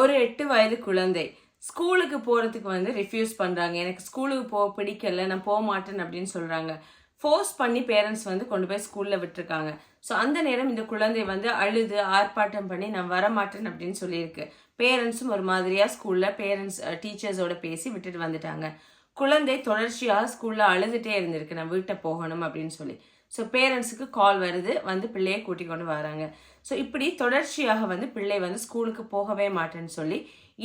ஒரு எட்டு வயது குழந்தை. ஸ்கூலுக்கு போகிறதுக்கு வந்து ரிஃப்யூஸ் பண்ணுறாங்க எனக்கு ஸ்கூலுக்கு போக பிடிக்கல நான் போக மாட்டேன் அப்படின்னு சொல்கிறாங்க ஃபோர்ஸ் பண்ணி பேரண்ட்ஸ் வந்து கொண்டு போய் ஸ்கூலில் விட்டுருக்காங்க. ஸோ அந்த நேரம் இந்த குழந்தை வந்து அழுது ஆர்ப்பாட்டம் பண்ணி நான் வர மாட்டேன் அப்படின்னு சொல்லியிருக்கு. பேரண்ட்ஸும் ஒரு மாதிரியாக ஸ்கூலில் பேரண்ட்ஸ் டீச்சர்ஸோட பேசி விட்டுட்டு வந்துட்டாங்க. குழந்தை தொடர்ச்சியாக ஸ்கூலில் அழுதுகிட்டே இருந்திருக்கு. நான் வீட்டை போகணும் அப்படின்னு சொல்லி. ஸோ பேரண்ட்ஸுக்கு கால் வருது. வந்து பிள்ளையை கூட்டிக் கொண்டு வராங்க. ஸோ இப்படி தொடர்ச்சியாக வந்து பிள்ளை வந்து ஸ்கூலுக்கு போகவே மாட்டேன்னு சொல்லி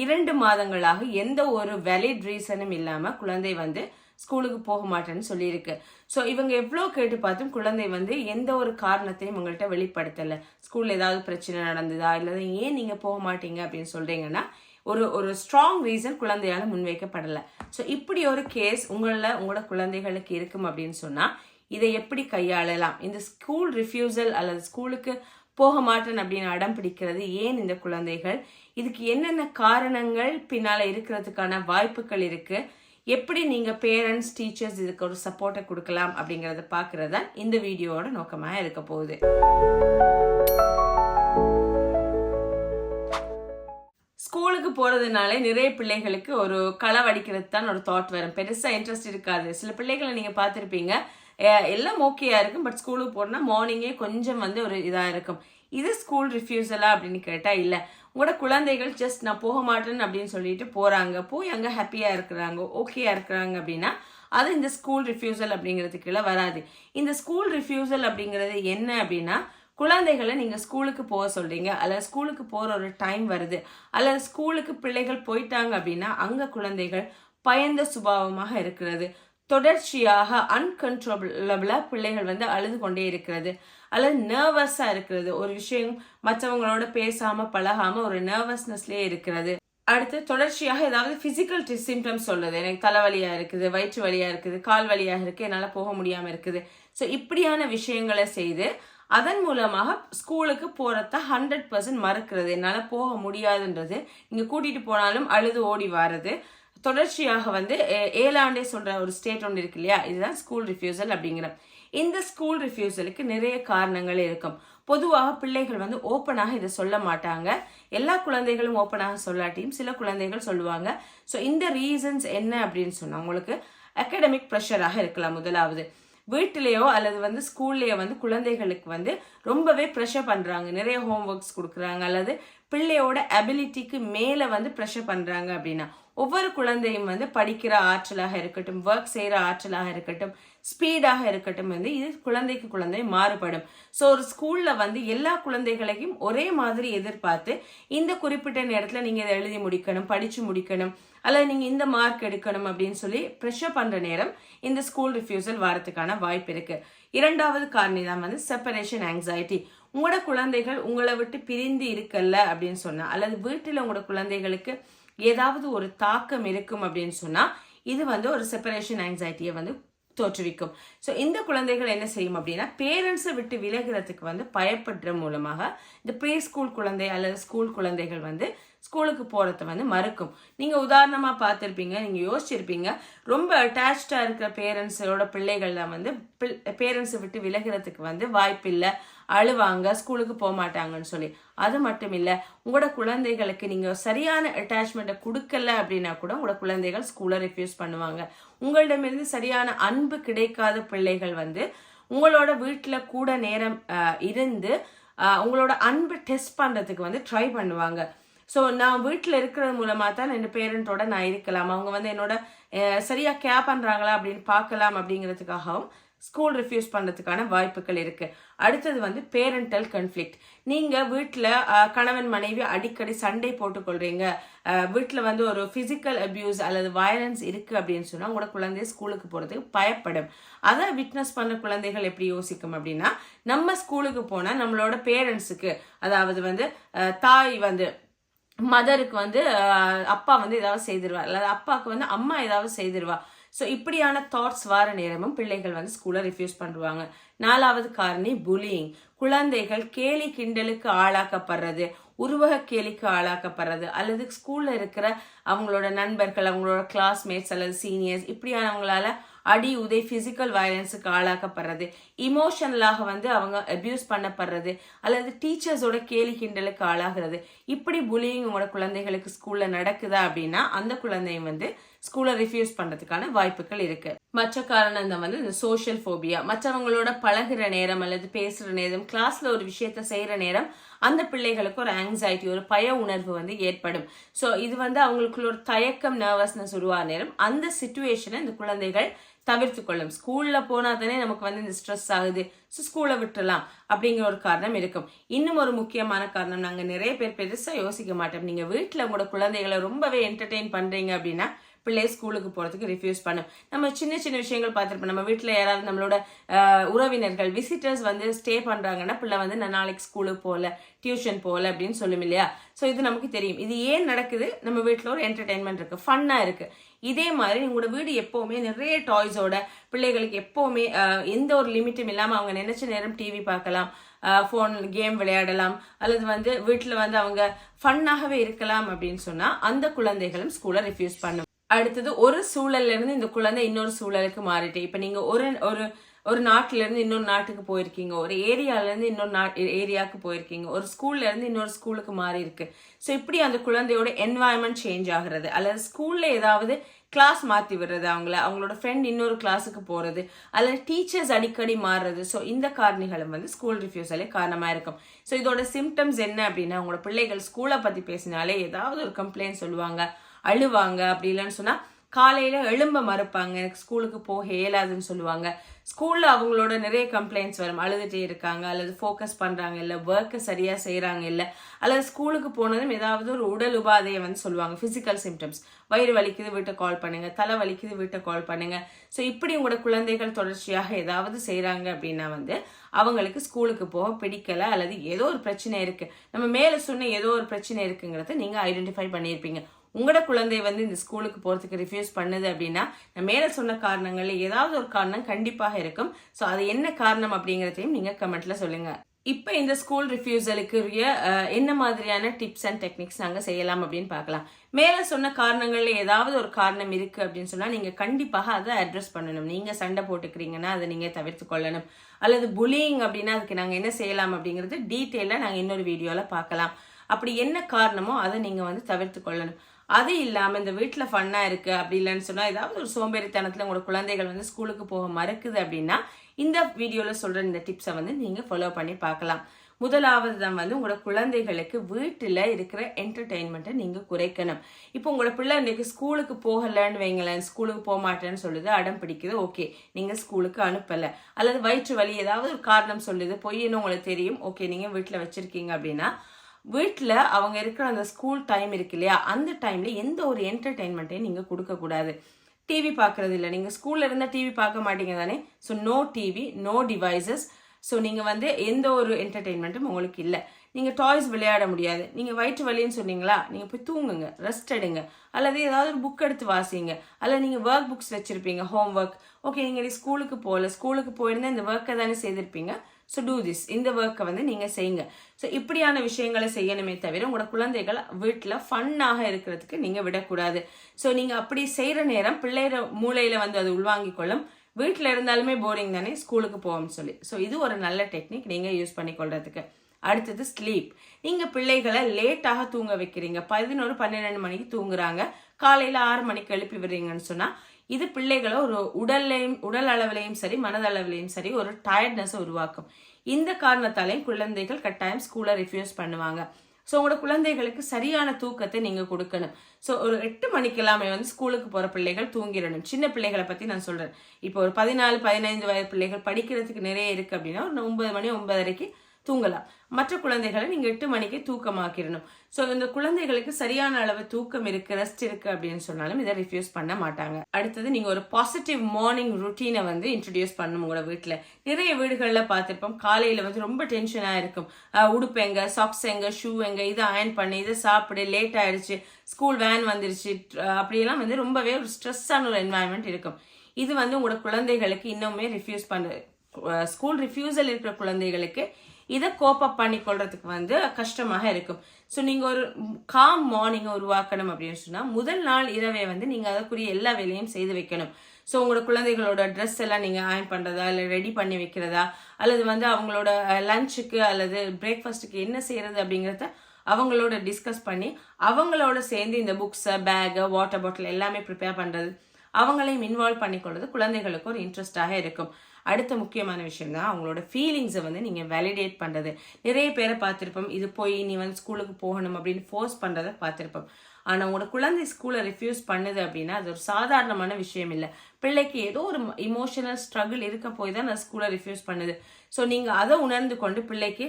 இரண்டு மாதங்களாக எந்த ஒரு வேலிட் ரீசனும் இல்லாமல் குழந்தை வந்து ஸ்கூலுக்கு போக மாட்டேன்னு சொல்லியிருக்கு. ஸோ இவங்க எவ்வளோ கேட்டு பார்த்தும் குழந்தை வந்து எந்த ஒரு காரணத்தையும் உங்கள்கிட்ட வெளிப்படுத்தலை. ஸ்கூலில் ஏதாவது பிரச்சனை நடந்ததா? இல்லை ஏன் நீங்கள் போக மாட்டீங்க அப்படின்னு சொல்கிறீங்கன்னா ஒரு ஒரு ஸ்ட்ராங் ரீசன் குழந்தையால் முன்வைக்கப்படலை. ஸோ இப்படி ஒரு கேஸ் உங்களில் உங்களோட குழந்தைகளுக்கு இருக்கும் அப்படின்னு சொன்னால் இதை எப்படி கையாளலாம்? இந்த ஸ்கூல் ரிஃப்யூசல் அல்லது ஸ்கூலுக்கு போக மாட்டேன் அப்படின்னு அடம் பிடிக்கிறது ஏன் இந்த குழந்தைகள்? இதுக்கு என்னென்ன காரணங்கள் பின்னால் இருக்கிறதுக்கான வாய்ப்புகள் இருக்கு? எப்படி நீங்க பேரண்ட்ஸ் டீச்சர்ஸ் இதுக்கு ஒரு சப்போர்ட்டை கொடுக்கலாம் அப்படிங்கறத பார்க்கறது தான் இந்த வீடியோவோட நோக்கமாக இருக்க போகுது. ஸ்கூலுக்கு போறதுனாலே நிறைய பிள்ளைகளுக்கு ஒரு களவடிக்கிறது தான் ஒரு தாட் வரும். பெருசா இன்ட்ரெஸ்ட் இருக்காது. சில பிள்ளைகளை நீங்க பார்த்துருப்பீங்க. எல்லாம் ஓகேயா இருக்கும் பட் ஸ்கூலுக்கு போனா மார்னிங்கே கொஞ்சம் வந்து ஒரு இதாக இருக்கும். இது ஸ்கூல் ரிஃப்யூசலா அப்படின்னு கேட்டால் இல்லை. உங்களோட குழந்தைகள் ஜஸ்ட் நான் போக மாட்டேன்னு அப்படின்னு சொல்லிட்டு போகிறாங்க போய் அங்கே ஹாப்பியாக இருக்கிறாங்க ஓகேயா இருக்கிறாங்க அப்படின்னா அது இந்த ஸ்கூல் ரிஃப்யூசல் அப்படிங்கிறதுக்குள்ள வராது. இந்த ஸ்கூல் ரிஃப்யூசல் அப்படிங்கிறது என்ன அப்படின்னா குழந்தைகளை நீங்கள் ஸ்கூலுக்கு போக சொல்கிறீங்க அல்லது ஸ்கூலுக்கு போகிற ஒரு டைம் வருது அல்லது ஸ்கூலுக்கு பிள்ளைகள் போயிட்டாங்க அப்படின்னா அங்கே குழந்தைகள் பயந்த சுபாவமாக இருக்கிறது. தொடர்ச்சியாக அன்கன்ட்ரோலபிளாக பிள்ளைகள் வந்து அழுது கொண்டே இருக்கிறது. அல்லது நர்வஸாக இருக்கிறது. ஒரு விஷயம் மற்றவங்களோட பேசாமல் பழகாமல் ஒரு நர்வஸ்னஸ்லேயே இருக்கிறது. அடுத்து தொடர்ச்சியாக ஏதாவது ஃபிசிக்கல் சிம்டம்ஸ் சொல்லுது எனக்கு தலைவலியாக இருக்குது வயிற்று வலியாக இருக்குது கால் வலியாக இருக்குது என்னால் போக முடியாமல் இருக்குது. ஸோ இப்படியான விஷயங்களை செய்து அதன் மூலமாக ஸ்கூலுக்கு போகிறத ஹண்ட்ரட் பர்சன்ட் மறுக்கிறது. என்னால் போக முடியாதுன்றது. இங்கே கூட்டிகிட்டு போனாலும் அழுது ஓடி வர்றது. தொடர்ச்சியாக வந்து ஏ- ஏழாண்டே சொல்கிற ஒரு ஸ்டேட் ஒன்று இருக்கு இல்லையா? இதுதான் ஸ்கூல் ரிஃப்யூசல் அப்படிங்கிற. இந்த ஸ்கூல் ரிஃப்யூசலுக்கு நிறைய காரணங்கள் இருக்கும். பொதுவாக பிள்ளைகள் வந்து ஓப்பனாக இதை சொல்ல மாட்டாங்க. எல்லா குழந்தைகளும் ஓப்பனாக சொல்லாட்டியும் சில குழந்தைகள் சொல்லுவாங்க. ஸோ இந்த ரீசன்ஸ் என்ன அப்படின்னு சொன்னால் உங்களுக்கு அகடமிக் ப்ரெஷராக இருக்கலாம் முதலாவது. வீட்டிலேயோ அல்லது வந்து ஸ்கூல்லையோ வந்து குழந்தைகளுக்கு வந்து ரொம்பவே ப்ரெஷர் பண்ணுறாங்க நிறைய ஹோம்ஒர்க்ஸ் கொடுக்குறாங்க. அல்லது பிள்ளையோட அபிலிட்டிக்கு மேலே வந்து ப்ரெஷர் பண்ணுறாங்க அப்படின்னா ஒவ்வொரு குழந்தையும் வந்து படிக்கிற ஆற்றலாக இருக்கட்டும் ஒர்க் செய்கிற ஆற்றலாக இருக்கட்டும் ஸ்பீடாக இருக்கட்டும் வந்து இது குழந்தைக்கு குழந்தை மாறுபடும். ஸோ ஒரு ஸ்கூலில் வந்து எல்லா குழந்தைகளையும் ஒரே மாதிரி எதிர்பார்த்து இந்த குறிப்பிட்ட நேரத்தில் நீங்கள் இதை எழுதி முடிக்கணும் படித்து முடிக்கணும் அல்லது நீங்கள் இந்த மார்க் எடுக்கணும் அப்படின்னு சொல்லி ப்ரெஷர் பண்ணுற நேரம் இந்த ஸ்கூல் ரிஃப்யூசல் வரத்துக்கான வாய்ப்பு இருக்குது இரண்டாவது காரணி தான் வந்து செப்பரேஷன் ஆங்ஸைட்டி உங்களோட குழந்தைகள் உங்களை விட்டு பிரிந்து இருக்கல்ல அப்படின்னு சொன்னால் அல்லது வீட்டில் உங்களோட குழந்தைகளுக்கு ஏதாவது ஒரு தாக்கம் இருக்கும் அப்படின்னு சொன்னால் இது வந்து ஒரு செப்பரேஷன் ஆங்ஸைட்டியை வந்து தோற்றுவிக்கும். ஸோ இந்த குழந்தைகள் என்ன செய்யும் அப்படின்னா பேரண்ட்ஸை விட்டு விலகிறதுக்கு வந்து பயப்படுற மூலமாக இந்த ப்ரீ ஸ்கூல் குழந்தை அல்லது ஸ்கூல் குழந்தைகள் வந்து ஸ்கூலுக்கு போகிறத வந்து மறுக்கும். நீங்கள் உதாரணமாக பார்த்துருப்பீங்க நீங்கள் யோசிச்சிருப்பீங்க ரொம்ப அட்டாச்சாக இருக்கிற பேரண்ட்ஸோட பிள்ளைகள்லாம் வந்து பேரண்ட்ஸை விட்டு விலகிறதுக்கு வந்து வாய்ப்பில்லை. அழுவாங்க ஸ்கூலுக்கு போக மாட்டாங்கன்னு சொல்லி. அது மட்டும் இல்லை உங்களோட குழந்தைகளுக்கு நீங்கள் சரியான அட்டாச்மெண்ட்டை கொடுக்கல அப்படின்னா கூட உங்களோட குழந்தைகள் ஸ்கூலை ரிஃப்யூஸ் பண்ணுவாங்க. உங்களிடமிருந்து சரியான அன்பு கிடைக்காத பிள்ளைகள் வந்து உங்களோட வீட்டில் கூட நேரம் இருந்து உங்களோட அன்பு டெஸ்ட் பண்ணுறதுக்கு வந்து ட்ரை பண்ணுவாங்க. ஸோ நான் வீட்டில் இருக்கிறது மூலமாக தான் என்னோட பேரண்ட்டோட நான் இருக்கலாம். அவங்க வந்து என்னோட சரியாக கேர் பண்ணுறாங்களா அப்படின்னு பார்க்கலாம் அப்படிங்கிறதுக்காகவும் ஸ்கூல் ரிஃப்யூஸ் பண்ணுறதுக்கான வாய்ப்புகள் இருக்குது அடுத்தது வந்து பேரண்டல் கன்ஃப்ளிக்ட் நீங்கள் வீட்டில் கணவன் மனைவி அடிக்கடி சண்டை போட்டுக்கொள்கிறீங்க வீட்டில் வந்து ஒரு ஃபிசிக்கல் அப்யூஸ் அல்லது வயலன்ஸ் இருக்குது அப்படின்னு சொன்னால் உங்களோட குழந்தை ஸ்கூலுக்கு போகிறதுக்கு பயப்படும். அதை விட்னஸ் பண்ண குழந்தைகள் எப்படி யோசிக்கும் அப்படின்னா நம்ம ஸ்கூலுக்கு போனால் நம்மளோட பேரண்ட்ஸுக்கு அதாவது வந்து தாய் வந்து மதருக்கு வந்து அப்பா வந்து ஏதாவது செய்திருவா அல்லது அப்பாவுக்கு வந்து அம்மா ஏதாவது செய்திருவா. ஸோ இப்படியான தாட்ஸ் வர நேரமும் பிள்ளைகள் வந்து ஸ்கூலை ரிஃப்யூஸ் பண்ணுவாங்க நாலாவது காரணி புலியிங் குழந்தைகள் கேலி கிண்டலுக்கு ஆளாக்கப்படுறது உருவக கேலிக்கு ஆளாக்கப்படுறது அல்லது ஸ்கூலில் இருக்கிற அவங்களோட நண்பர்கள் அவங்களோட கிளாஸ்மேட்ஸ் அல்லது சீனியர்ஸ் இப்படியானவங்களால அடி உதை பிசிக்கல் வயலன்ஸுக்கு ஆளாக்கப்படுறது. இமோஷனலாக வந்து அவங்க அபியூஸ் பண்ணப்படுறது. அல்லது டீச்சர்ஸோட கேலி கிண்டலுக்கு ஆளாகிறது. இப்படி புலியிங் உங்களோட குழந்தைகளுக்கு ஸ்கூல்ல நடக்குதா அப்படின்னா அந்த குழந்தையும் வந்து ஸ்கூலை ரிஃப்யூஸ் பண்ணுறதுக்கான வாய்ப்புகள் இருக்கு. மற்ற காரணம் தான் வந்து இந்த சோஷியல் ஃபோபியா மற்றவங்களோட பழகுற நேரம் அல்லது பேசுற நேரம் கிளாஸ்ல ஒரு விஷயத்த செய்யற நேரம் அந்த பிள்ளைகளுக்கு ஒரு ஆங்ஸைட்டி ஒரு பய உணர்வு வந்து ஏற்படும். ஸோ இது வந்து அவங்களுக்குள்ள ஒரு தயக்கம் நர்வஸ்னஸ் உருவாக நேரம். அந்த சுச்சுவேஷனை இந்த குழந்தைகள் தவிர்த்து கொள்ளும். ஸ்கூல்ல போனா தானே நமக்கு வந்து இந்த ஸ்ட்ரெஸ் ஆகுது. ஸோ ஸ்கூலை விட்டுலாம் அப்படிங்கிற ஒரு காரணம் இருக்கும். இன்னும் ஒரு முக்கியமான காரணம் நாங்கள் நிறைய பேர் பெருசா யோசிக்க மாட்டோம். நீங்க வீட்டில் உங்களோட குழந்தைகளை ரொம்பவே என்டர்டெயின் பண்றீங்க அப்படின்னா பிள்ளை ஸ்கூலுக்கு போகிறதுக்கு ரிஃப்யூஸ் பண்ணும். நம்ம சின்ன சின்ன விஷயங்கள் பார்த்துருப்போம். நம்ம வீட்டில் யாராவது நம்மளோட உறவினர்கள் விசிட்டர்ஸ் வந்து ஸ்டே பண்ணுறாங்கன்னா பிள்ளை வந்து நான் நாளைக்கு ஸ்கூலுக்கு போகல டியூஷன் போகல அப்படின்னு சொல்லும் இல்லையா? ஸோ இது நமக்கு தெரியும். இது ஏன் நடக்குது? நம்ம வீட்டில் ஒரு என்டர்டைன்மெண்ட் இருக்குது ஃபன்னாக இருக்குது இதே மாதிரி உங்களோட வீடு எப்போவுமே நிறைய டாய்ஸோட பிள்ளைகளுக்கு எப்போவுமே எந்த ஒரு லிமிட்டும் இல்லாமல் அவங்க நினைச்ச நேரம் டிவி பார்க்கலாம் ஃபோன் கேம் விளையாடலாம் அல்லது வந்து வீட்டில் வந்து அவங்க ஃபன்னாகவே இருக்கலாம் அப்படின்னு சொன்னால் அந்த குழந்தைகளும் ஸ்கூலை ரிஃப்யூஸ் பண்ணும். அடுத்தது ஒரு சூழல்ல இருந்து இந்த குழந்தை இன்னொரு சூழலுக்கு மாறிட்டு. இப்போ நீங்க ஒரு ஒரு ஒரு நாட்டுல இருந்து இன்னொரு நாட்டுக்கு போயிருக்கீங்க. ஒரு ஏரியால இருந்து இன்னொரு நா ஏரியாவுக்கு போயிருக்கீங்க. ஒரு ஸ்கூல்ல இருந்து இன்னொரு ஸ்கூலுக்கு மாறி இருக்கு ஸோ இப்படி அந்த குழந்தையோட என்வாயன்மெண்ட் சேஞ்ச் ஆகுறது அல்லது ஸ்கூல்ல ஏதாவது கிளாஸ் மாத்தி விடுறது அவங்கள அவங்களோட ஃப்ரெண்ட் இன்னொரு கிளாஸுக்கு போறது அல்லது டீச்சர்ஸ் அடிக்கடி மாறுறது. ஸோ இந்த காரணிகளும் வந்து ஸ்கூல் ரிஃப்யூசலே காரணமா இருக்கும். ஸோ இதோட சிம்டம்ஸ் என்ன அப்படின்னா அவங்களோட பிள்ளைகள் ஸ்கூலை பத்தி பேசினாலே ஏதாவது ஒரு கம்ப்ளைண்ட் சொல்லுவாங்க அழுவாங்க அப்படி இல்லைன்னு சொன்னா காலையில் எழும்ப மறுப்பாங்க. எனக்கு ஸ்கூலுக்கு போக இயலாதுன்னு சொல்லுவாங்க. ஸ்கூலில் அவங்களோட நிறைய கம்ப்ளைண்ட்ஸ் வரும். அழுதுகிட்டே இருக்காங்க அல்லது ஃபோக்கஸ் பண்ணுறாங்க இல்லை ஒர்க்கை சரியாக செய்கிறாங்க இல்லை அல்லது ஸ்கூலுக்கு போனதும் ஏதாவது ஒரு உடல் உபாதையை வந்து சொல்லுவாங்க. ஃபிசிக்கல் சிம்டம்ஸ் வயிறு வலிக்குது வீட்டை கால் பண்ணுங்கள் தலை வலிக்குது வீட்டை கால் பண்ணுங்கள் ஸோ இப்படி உங்களோட குழந்தைகள் தொடர்ச்சியாக ஏதாவது செய்கிறாங்க அப்படின்னா வந்து அவங்களுக்கு ஸ்கூலுக்கு போக பிடிக்கலை அல்லது ஏதோ ஒரு பிரச்சனை இருக்குது நம்ம மேலே சொன்ன ஏதோ ஒரு பிரச்சனை இருக்குங்கிறத நீங்கள் ஐடென்டிஃபை பண்ணியிருப்பீங்க. உங்களோட குழந்தை வந்து இந்த ஸ்கூலுக்கு போகிறதுக்கு ரிஃப்யூஸ் பண்ணுது அப்படின்னா நான் சொன்ன காரணங்கள் ஏதாவது ஒரு காரணம் கண்டிப்பாக இருக்கும். ஸோ அது என்ன காரணம் அப்படிங்கிறதையும் நீங்கள் கமெண்ட்டில் சொல்லுங்கள் இப்போ இந்த ஸ்கூல் ரிஃப்யூசலுக்கு என்ன மாதிரியான டிப்ஸ் அண்ட் டெக்னிக்ஸ் நாங்கள் செய்யலாம் அப்படின்னு பார்க்கலாம். மேலே சொன்ன காரணங்களில் ஏதாவது ஒரு காரணம் இருக்குது அப்படின்னு சொன்னால் நீங்கள் கண்டிப்பாக அதை அட்ரஸ் பண்ணணும். நீங்கள் சண்டை போட்டுக்கிறீங்கன்னா அதை நீங்கள் தவிர்த்து கொள்ளணும். அல்லது புலியிங் அப்படின்னா அதுக்கு நாங்கள் என்ன செய்யலாம் அப்படிங்கிறது டீட்டெயிலாக நாங்கள் இன்னொரு வீடியோவில் பார்க்கலாம். அப்படி என்ன காரணமோ அதை நீங்கள் வந்து தவிர்த்து கொள்ளணும். அது இல்லாமல் இந்த வீட்டில் ஃபன்னாக இருக்குது அப்படி இல்லைன்னு சொன்னால் ஏதாவது ஒரு சோம்பேறித்தனத்தில் உங்களோட குழந்தைகள் வந்து ஸ்கூலுக்கு போக மறுக்குது அப்படின்னா இந்த வீடியோவில் சொல்கிற இந்த டிப்ஸை வந்து நீங்கள் ஃபாலோ பண்ணி பார்க்கலாம். முதலாவது தான் வந்து உங்களோட குழந்தைகளுக்கு வீட்டில் இருக்கிற என்டர்டெயின்மெண்ட்டை நீங்கள் குறைக்கணும். இப்போ உங்களோட பிள்ளை இன்றைக்கு ஸ்கூலுக்கு போகலன்னு வைங்களேன் ஸ்கூலுக்கு போக மாட்டேன்னு சொல்லுது அடம் பிடிக்குது ஓகே நீங்கள் ஸ்கூலுக்கு அனுப்பலை. அல்லது வயிற்று வலி ஏதாவது ஒரு காரணம் சொல்லுது பொய்ன்னு உங்களுக்கு தெரியும் ஓகே நீங்கள் வீட்டில் வச்சுருக்கீங்க அப்படின்னா வீட்டில் அவங்க இருக்கிற அந்த ஸ்கூல் டைம் இருக்கு இல்லையா? அந்த டைமில் எந்த ஒரு என்டர்டெயின்மெண்ட்டையும் நீங்கள் கொடுக்கக்கூடாது டிவி பார்க்குறது இல்லை. நீங்கள் ஸ்கூலில் இருந்தால் டிவி பார்க்க மாட்டீங்க தானே? So no TV no devices so நீங்கள் வந்து எந்த ஒரு என்டர்டெயின்மெண்ட்டும் உங்களுக்கு இல்லை. நீங்கள் டாய்ஸ் விளையாட முடியாது. நீங்கள் வயிற்று வலின்னு சொன்னீங்களா? நீங்கள் போய் தூங்குங்க. ரெஸ்ட் எடுங்க. அல்லது ஏதாவது ஒரு புக் எடுத்து வாசிங்க. அல்லது நீங்கள் ஒர்க் புக்ஸ் வச்சுருப்பீங்க ஹோம் ஒர்க் ஓகே நீங்கள் ஸ்கூலுக்கு போகல. ஸ்கூலுக்கு போயிருந்தால் இந்த ஒர்க்கை தானே செய்திருப்பீங்க. ஸோ டூ திஸ் இந்த ஒர்க்கை வந்து நீங்கள் செய்யுங்க. ஸோ இப்படியான விஷயங்களை செய்யணுமே தவிர உங்களோட குழந்தைகள் வீட்டில் ஃபன்னாக இருக்கிறதுக்கு நீங்கள் விடக்கூடாது. ஸோ நீங்கள் அப்படி செய்கிற நேரம் பிள்ளைகிற மூளையில் வந்து அது உள்வாங்கிக் கொள்ளும். வீட்டில் இருந்தாலுமே போரிங் தானே ஸ்கூலுக்கு போவோம்னு சொல்லி. ஸோ இது ஒரு நல்ல டெக்னிக் நீங்கள் யூஸ் பண்ணிக்கொள்றதுக்கு அடுத்தது ஸ்லீப் நீங்கள் பிள்ளைகளை லேட்டாக தூங்க வைக்கிறீங்க. பதினோரு பன்னிரெண்டு மணிக்கு தூங்குறாங்க. காலையில் ஆறு மணிக்கு எழுப்பி விடுறீங்கன்னு சொன்னால் இது பிள்ளைகளை ஒரு உடல்லையும் உடல் அளவிலையும் சரி மனதளவிலையும் சரி ஒரு டயர்ட்னஸை உருவாக்கும். இந்த காரணத்தாலையும் குழந்தைகள் கட்டாயம் ஸ்கூலை ரிஃப்யூஸ் பண்ணுவாங்க. ஸோ உங்களோட குழந்தைகளுக்கு சரியான தூக்கத்தை நீங்கள் கொடுக்கணும். ஸோ ஒரு எட்டு மணிக்கு எல்லாமே வந்து ஸ்கூலுக்கு போகிற பிள்ளைகள் தூங்கிடணும். சின்ன பிள்ளைகளை பற்றி நான் சொல்கிறேன் இப்போ ஒரு பதினாலு பதினைந்து வயது பிள்ளைகள் படிக்கிறதுக்கு நிறைய இருக்குது அப்படின்னா ஒரு ஒன்பது மணி ஒன்பதரைக்கு தூங்கலாம். மற்ற குழந்தைகளை நீங்கள் எட்டு மணிக்கு தூக்கமாக்கிடணும். ஸோ இந்த குழந்தைகளுக்கு சரியான அளவு தூக்கம் இருக்கு ரெஸ்ட் இருக்கு அப்படின்னு சொன்னாலும் இதை ரிஃப்யூஸ் பண்ண மாட்டாங்க. அடுத்தது நீங்கள் ஒரு பாசிட்டிவ் மார்னிங் ருட்டீனை வந்து இன்ட்ரடியூஸ் பண்ணணும் உங்களோட வீட்டில் நிறைய வீடுகளில் பார்த்துருப்போம் காலையில் வந்து ரொம்ப டென்ஷனாக இருக்கும். உடுப்பு எங்க சாக்ஸ் எங்க ஷூ எங்க இதை அயன் பண்ணி இதை சாப்பிடு லேட் ஆயிடுச்சு ஸ்கூல் வேன் வந்துருச்சு அப்படியெல்லாம் வந்து ரொம்பவே ஒரு ஸ்ட்ரெஸ்ஸான ஒரு என்வாயன்மெண்ட் இருக்கும். இது வந்து உங்களோட குழந்தைகளுக்கு இன்னுமே ரிஃப்யூஸ் பண்ண ஸ்கூல் ரிஃப்யூசல் இருக்கிற குழந்தைகளுக்கு இதை கோப்பப் பண்ணி கொள்றதுக்கு வந்து கஷ்டமாக இருக்கும். ஸோ நீங்கள் ஒரு காம் மார்னிங்கை உருவாக்கணும் அப்படின்னு சொன்னால் முதல் நாள் இரவே வந்து நீங்கள் அதற்குரிய எல்லா வேலையும் செய்து வைக்கணும். ஸோ உங்களோட குழந்தைகளோட ட்ரெஸ் எல்லாம் நீங்கள் ஆயன் பண்ணுறதா இல்லை ரெடி பண்ணி வைக்கிறதா அல்லது வந்து அவங்களோட லஞ்சுக்கு அல்லது பிரேக்ஃபாஸ்ட்டுக்கு என்ன செய்யறது அப்படிங்கிறத அவங்களோட டிஸ்கஸ் பண்ணி அவங்களோட சேர்ந்து இந்த புக்ஸை பேகு வாட்டர் பாட்டில் எல்லாமே ப்ரிப்பேர் பண்ணுறது அவங்களையும் இன்வால்வ் பண்ணிக்கொள்வது குழந்தைகளுக்கு ஒரு இன்ட்ரெஸ்டாக இருக்கும். அடுத்த முக்கியமான விஷயம் தான் அவங்களோட ஃபீலிங்ஸை வந்து நீங்கள் வேலிடேட் பண்ணுறது நிறைய பேரை பார்த்துருப்போம் இது போய் நீ வந்து ஸ்கூலுக்கு போகணும் அப்படின்னு ஃபோர்ஸ் பண்ணுறதை பார்த்துருப்போம். ஆனால் உங்களோட குழந்தை ஸ்கூலை ரிஃப்யூஸ் பண்ணுது அப்படின்னா அது ஒரு சாதாரணமான விஷயம் இல்லை. பிள்ளைக்கு ஏதோ ஒரு இமோஷனல் ஸ்ட்ரகிள் இருக்க போய் தான் நான் ஸ்கூலை ரிஃப்யூஸ் பண்ணுது. ஸோ நீங்கள் அதை உணர்ந்து கொண்டு பிள்ளைக்கு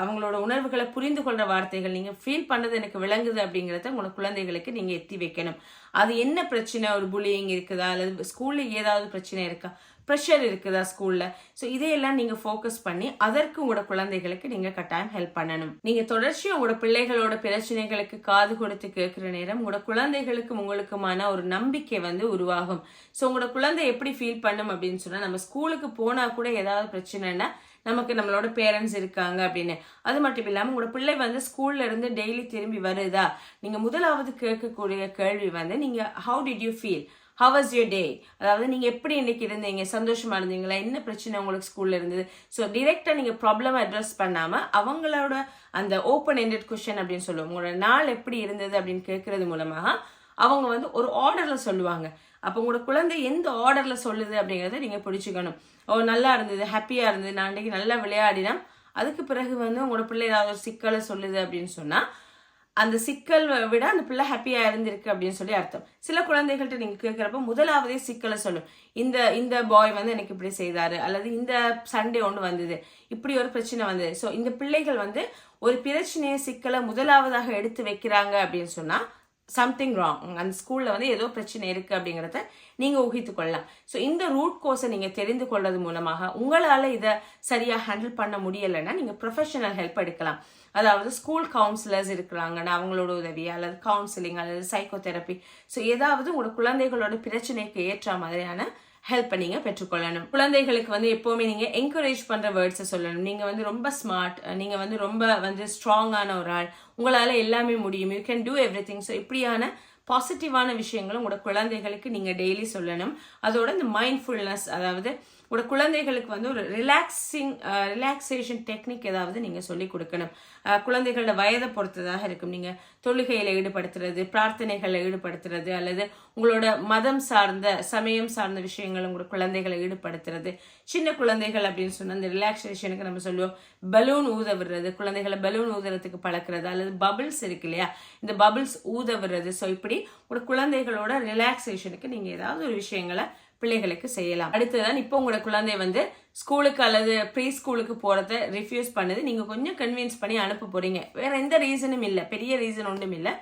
அவங்களோட உணர்வுகளை புரிந்து கொள்கிற வார்த்தைகள் நீங்கள் ஃபீல் பண்ணது எனக்கு விளங்குது அப்படிங்கிறத உங்களோட குழந்தைகளுக்கு நீங்கள் எத்தி வைக்கணும். அது என்ன பிரச்சனை? ஒரு புலியிங் இருக்குதா? அல்லது ஸ்கூலில் ஏதாவது பிரச்சனை இருக்கா? ப்ரெஷர் இருக்குதா ஸ்கூலில் ஸோ இதையெல்லாம் நீங்கள் ஃபோக்கஸ் பண்ணி அதற்கு உங்களோட குழந்தைகளுக்கு நீங்கள் கட்டாயம் ஹெல்ப் பண்ணணும். நீங்கள் தொடர்ச்சியாக உங்களோட பிள்ளைகளோட பிரச்சனைகளுக்கு காது கொடுத்து கேட்குற நேரம் உங்களோட குழந்தைகளுக்கும் உங்களுக்குமான ஒரு நம்பிக்கை வந்து உருவாகும். ஸோ உங்களோட குழந்தை எப்படி ஃபீல் பண்ணும் அப்படின்னு சொன்னால் நம்ம ஸ்கூலுக்கு போனால் கூட ஏதாவது பிரச்சனைன்னா நமக்கு நம்மளோட பேரண்ட்ஸ் இருக்காங்க அப்படின்னு. அது மட்டும் இல்லாமல் உங்களோட பிள்ளை வந்து ஸ்கூல்ல இருந்து டெய்லி திரும்பி வருதா? நீங்கள் முதலாவது கேட்கக்கூடிய கேள்வி வந்து நீங்கள் how did you feel hours your day அதாவது நீங்கள் எப்படி இன்னைக்கு இருந்தீங்க? சந்தோஷமா இருந்தீங்களா? என்ன பிரச்சனை உங்களுக்கு ஸ்கூலில் இருந்தது? ஸோ டிரெக்டாக நீங்கள் ப்ராப்ளம் அட்ரஸ் பண்ணாமல் அவங்களோட அந்த ஓப்பன் எண்டட் கொஷன் அப்படின்னு சொல்லுவோம். உங்களோட நாள் எப்படி இருந்தது அப்படின்னு கேட்கறது மூலமாக அவங்க வந்து ஒரு ஆர்டரில் சொல்லுவாங்க. அப்போ உங்களோட குழந்தை எந்த ஆர்டரில் சொல்லுது அப்படிங்கிறத நீங்கள் பிடிச்சிக்கணும் ஓ நல்லா இருந்தது ஹாப்பியாக இருந்தது நான் அன்றைக்கி நல்லா விளையாடினா அதுக்கு பிறகு வந்து உங்களோட பிள்ளை ஏதாவது ஒரு சிக்கலை சொல்லுது அப்படின்னு சொன்னால் அந்த சிக்கல் விட அந்த பிள்ளை ஹாப்பியாக இருந்திருக்கு அப்படின்னு சொல்லி அர்த்தம். சில குழந்தைகள்கிட்ட நீங்கள் கேட்குறப்ப முதலாவதே சிக்கலை சொல்லும். இந்த இந்த பாய் வந்து எனக்கு இப்படி செய்தாரு அல்லது இந்த சண்டே ஒன்று வந்தது இப்படி ஒரு பிரச்சனை வந்தது. ஸோ இந்த பிள்ளைகள் வந்து ஒரு பிரச்சனையை சிக்கலை முதலாவதாக எடுத்து வைக்கிறாங்க அப்படின்னு சொன்னால் சம்திங் ராங் அந்த ஸ்கூலில் வந்து ஏதோ பிரச்சனை இருக்குது அப்படிங்கிறத நீங்கள் ஊகித்து கொள்ளலாம். ஸோ இந்த ரூட் கோர்ஸை நீங்கள் தெரிந்து கொள்வது மூலமாக உங்களால் இதை சரியாக ஹேண்டில் பண்ண முடியலைன்னா நீங்கள் ப்ரொஃபஷனல் ஹெல்ப் எடுக்கலாம். அதாவது ஸ்கூல் கவுன்சிலர்ஸ் இருக்கிறாங்கன்னா அவங்களோட உதவி அல்லது கவுன்சிலிங் அல்லது சைக்கோ தெரப்பி ஸோ ஏதாவது உங்களோட குழந்தைகளோட பிரச்சனைக்கு ஏற்ற மாதிரியான ஹெல்ப்பை நீங்கள் பெற்றுக்கொள்ளணும். குழந்தைகளுக்கு வந்து எப்போவுமே நீங்கள் என்கரேஜ் பண்ணுற வேர்ட்ஸை சொல்லணும். நீங்கள் வந்து ரொம்ப ஸ்மார்ட் நீங்கள் வந்து ரொம்ப வந்து ஸ்ட்ராங்கான ஒரு ஆள். உங்களால் எல்லாமே முடியும். You can do everything so இப்படியான பாசிட்டிவான விஷயங்களும் உங்களோட குழந்தைகளுக்கு நீங்கள் டெய்லி சொல்லணும். அதோட இந்த மைண்ட்ஃபுல்னஸ் அதாவது உங்களோட குழந்தைகளுக்கு வந்து ஒரு ரிலாக்ஸிங் ரிலாக்ஸேஷன் டெக்னிக் ஏதாவது நீங்கள் சொல்லிக் கொடுக்கணும். குழந்தைகளோட வயதை பொறுத்ததாக இருக்கும். நீங்கள் தொழுகையில் ஈடுபடுத்துறது பிரார்த்தனைகளில் ஈடுபடுத்துறது அல்லது உங்களோட மதம் சார்ந்த சமயம் சார்ந்த விஷயங்கள் உங்களோட குழந்தைகளை ஈடுபடுத்துறது. சின்ன குழந்தைகள் அப்படின்னு சொன்னால் அந்த ரிலாக்ஸேஷனுக்கு நம்ம சொல்லுவோம் பலூன் ஊத விடுறது குழந்தைகளை பலூன் ஊதுறதுக்கு பழக்கிறது அல்லது பபிள்ஸ் இருக்கு இல்லையா? இந்த பபிள்ஸ் ஊத விடுறது ஸோ இப்படி ஒரு குழந்தைகளோட ரிலாக்ஸேஷனுக்கு நீங்கள் ஏதாவது ஒரு விஷயங்களை பிள்ளைகளுக்கு செய்யலாம். அடுத்ததான் இப்போ உங்களோட குழந்தை வந்து ஸ்கூலுக்கு அல்லது ப்ரீ ஸ்கூலுக்கு போகிறத ரிஃப்யூஸ் பண்ணுது. நீங்கள் கொஞ்சம் கன்வின்ஸ் பண்ணி அனுப்ப போகிறீங்க வேறு எந்த ரீசனும் இல்லை. பெரிய ரீசன் ஒன்றும் இல்லை.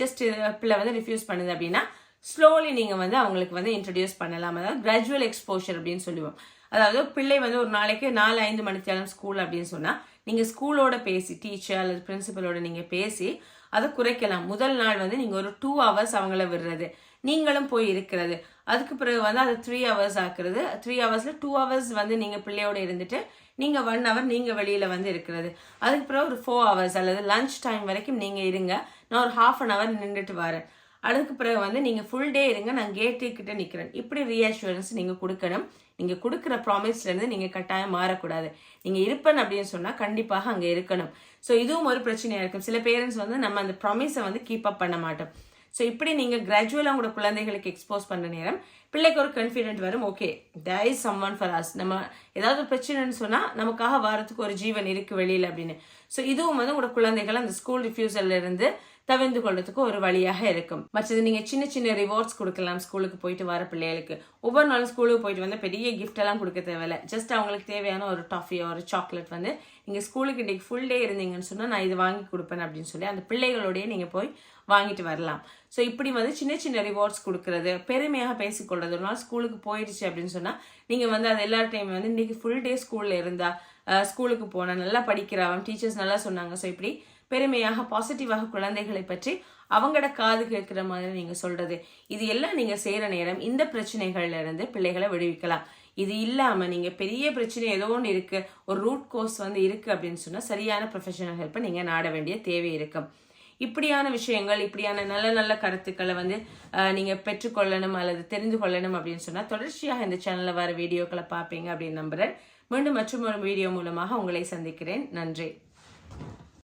ஜஸ்ட் பிள்ளை வந்து ரிஃப்யூஸ் பண்ணுது அப்படின்னா ஸ்லோலி நீங்கள் வந்து அவங்களுக்கு வந்து இன்ட்ரடியூஸ் பண்ணலாம். அதாவது கிராஜுவல் எக்ஸ்போஷர் அப்படின்னு சொல்லுவோம். அதாவது பிள்ளை வந்து ஒரு நாளைக்கு நாலு ஐந்து மணித்தேரம் ஸ்கூல் அப்படின்னு சொன்னால் நீங்கள் ஸ்கூலோட பேசி டீச்சர் அல்லது பிரின்சிபலோட நீங்கள் பேசி அதை குறைக்கலாம். முதல் நாள் வந்து நீங்கள் ஒரு டூ ஹவர்ஸ் அவங்கள விடுறது. நீங்களும் போய் இருக்கிறது. அதுக்கு பிறகு வந்து அது த்ரீ ஹவர்ஸ் ஆக்குறது. த்ரீ ஹவர்ஸில் டூ ஹவர்ஸ் வந்து நீங்கள் பிள்ளையோட இருந்துட்டு நீங்கள் ஒன் ஹவர் நீங்கள் வெளியில் வந்து இருக்கிறது. அதுக்கு பிறகு ஒரு ஃபோர் ஹவர்ஸ் அல்லது லஞ்ச் டைம் வரைக்கும் நீங்கள் இருங்க. நான் ஒரு ஹாஃப் அன் ஹவர் நின்றுட்டு வரேன். அதுக்கு பிறகு வந்து நீங்கள் ஃபுல் டே இருங்க. நான் கேட்டு நிற்கிறேன் இப்படி ரீஅஷூரன்ஸ் நீங்கள் கொடுக்கணும். நீங்கள் கொடுக்குற ப்ராமிஸ்லேருந்து நீங்கள் கட்டாயம் மாறக்கூடாது. நீங்கள் இருப்பேன் அப்படின்னு சொன்னால் கண்டிப்பாக அங்கே இருக்கணும். ஸோ இதுவும் ஒரு பிரச்சனையாக இருக்கும். சில பேரண்ட்ஸ் வந்து நம்ம அந்த ப்ராமிஸை வந்து கீப் அப் பண்ண மாட்டோம். ஸோ இப்படி நீங்கள் கிராஜுவலாக உங்களோட குழந்தைகளுக்கு எக்ஸ்போஸ் பண்ணுற நேரம் பிள்ளைக்கு ஒரு கான்ஃபிடென்ட் வரும் okay there is someone for us நம்ம ஏதாவது ஒரு பிரச்சனைன்னு சொன்னால் நமக்காக வாரத்துக்கு ஒரு ஜீவன் இருக்குது வெளியில் அப்படின்னு. ஸோ இதுவும் வந்து உங்களோட குழந்தைகள் அந்த ஸ்கூல் ரிஃப்யூசல்ல இருந்து தவிர்ந்து கொள்றதுக்கு ஒரு வழியாக இருக்கும். மற்றது நீங்கள் சின்ன சின்ன ரிவார்ட்ஸ் கொடுக்கலாம் ஸ்கூலுக்கு போயிட்டு வர பிள்ளைகளுக்கு. ஒவ்வொரு நாளும் ஸ்கூலுக்கு போயிட்டு வந்து பெரிய கிஃப்ட் எல்லாம் கொடுக்க தேவையில்ல. ஜஸ்ட் அவங்களுக்கு தேவையான ஒரு டாஃபியோ ஒரு சாக்லேட் வந்து நீங்கள் ஸ்கூலுக்கு இன்றைக்கு ஃபுல் டே இருந்தீங்கன்னு சொன்னால் நான் இது வாங்கி கொடுப்பேன் அப்படின்னு சொல்லி அந்த பிள்ளைகளோடய நீங்கள் போய் வாங்கிட்டு வரலாம். ஸோ இப்படி வந்து சின்ன சின்ன ரிவார்ட்ஸ் கொடுக்கறது பெருமையாக பேசிக்கொள்றது ஒரு நாள் ஸ்கூலுக்கு போயிடுச்சு அப்படின்னு சொன்னால் நீங்கள் வந்து அது எல்லா டைம் வந்து இன்னைக்கு ஃபுல் டே ஸ்கூலில் இருந்தா ஸ்கூலுக்கு போனேன் நல்லா படிக்கிறான் டீச்சர்ஸ் நல்லா சொன்னாங்க. ஸோ இப்படி பெருமையாக பாசிட்டிவாக குழந்தைகளை பற்றி அவங்களோட காது கேட்குற மாதிரி நீங்கள் சொல்றது. இது எல்லாம் நீங்கள் செய்கிற நேரம் இந்த பிரச்சனைகள்ல இருந்து பிள்ளைகளை விடுவிக்கலாம். இது இல்லாமல் நீங்கள் பெரிய பிரச்சனை ஏதோ ஒன்று இருக்கு ஒரு ரூட் கோர்ஸ் வந்து இருக்கு அப்படின்னு சொன்னால் சரியான ப்ரொஃபஷனல் ஹெல்ப்பை நீங்கள் நாட வேண்டிய தேவை இருக்கும். இப்படியான விஷயங்கள் இப்படியான நல்ல நல்ல கருத்துக்களை வந்து நீங்கள் நீங்க பெற்றுக்கொள்ளணும் அல்லது தெரிந்து கொள்ளணும் அப்படின்னு சொன்னா தொடர்ச்சியாக இந்த சேனல்ல வர வீடியோக்களை பார்ப்பீங்க அப்படின்னு நம்புறேன். மீண்டும் மற்றும் ஒரு வீடியோ மூலமாக உங்களை சந்திக்கிறேன். நன்றி.